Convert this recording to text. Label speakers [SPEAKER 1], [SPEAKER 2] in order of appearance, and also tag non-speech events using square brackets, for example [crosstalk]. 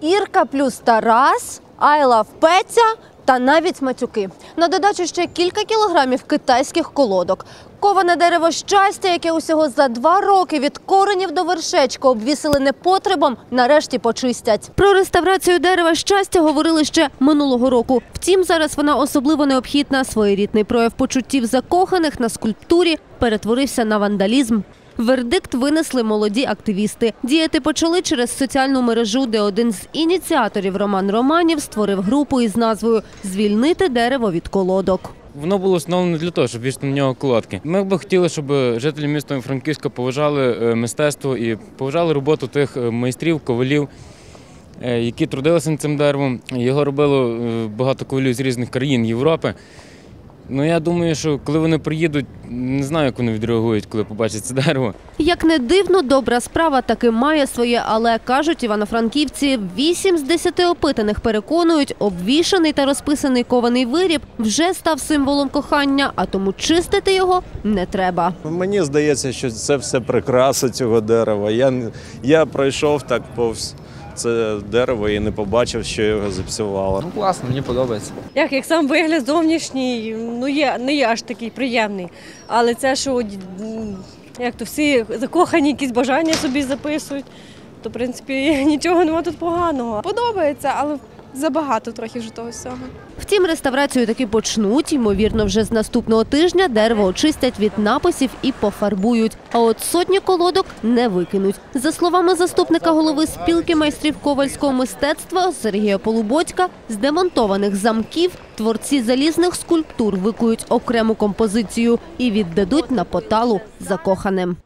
[SPEAKER 1] Ірка плюс Тарас, Айла Петя та навіть матюки. На додачу ще кілька кілограмів китайських колодок. Коване дерево щастя, яке усього за два роки від коренів до вершечка обвісили непотребом, нарешті почистять. Про реставрацію дерева щастя говорили ще минулого року. Втім, зараз вона особливо необхідна. Своєрідний прояв почуттів закоханих на скульптурі перетворився на вандалізм. Вердикт винесли молоді активісти. Діяти почали через соціальну мережу, де один з ініціаторів Роман Романів створив групу із назвою Звільнити дерево від колодок.
[SPEAKER 2] Воно було встановлено для того, щоб вішати на нього колодки. Ми б хотіли, щоб жителі міста Франківська поважали е, мистецтво і поважали роботу тих е, майстрів, ковалів, е, які трудилися над цим деревом. Його робило багато ковалів з різних країн Європи. Ну я думаю, що коли вони приїдуть, не знаю, як вони відреагують, коли побачать це дерево.
[SPEAKER 1] Як не дивно, добра справа таки має своє, але кажуть івано-франківці, вісім з десяти опитаних переконують, обвішаний та розписаний кований виріб вже став символом кохання, а тому чистити його не треба.
[SPEAKER 3] Мені здається, що це все прикраса цього дерева. Я, не- я пройшов так повз це дерево і не побачив, що його зіпсувало.
[SPEAKER 4] Ну класно, мені подобається.
[SPEAKER 5] Як, як сам вигляд зовнішній, ну є, не є аж такий приємний. Але це, що як то всі закохані якісь бажання собі записують, то в принципі [laughs] нічого нема тут поганого.
[SPEAKER 6] Подобається, але забагато трохи вже того всього.
[SPEAKER 1] Втім, реставрацію таки почнуть. Ймовірно, вже з наступного тижня дерево очистять від написів і пофарбують. А от сотні колодок не викинуть. За словами заступника голови спілки майстрів ковальського мистецтва Сергія Полуботька, з демонтованих замків творці залізних скульптур викують окрему композицію і віддадуть на поталу закоханим.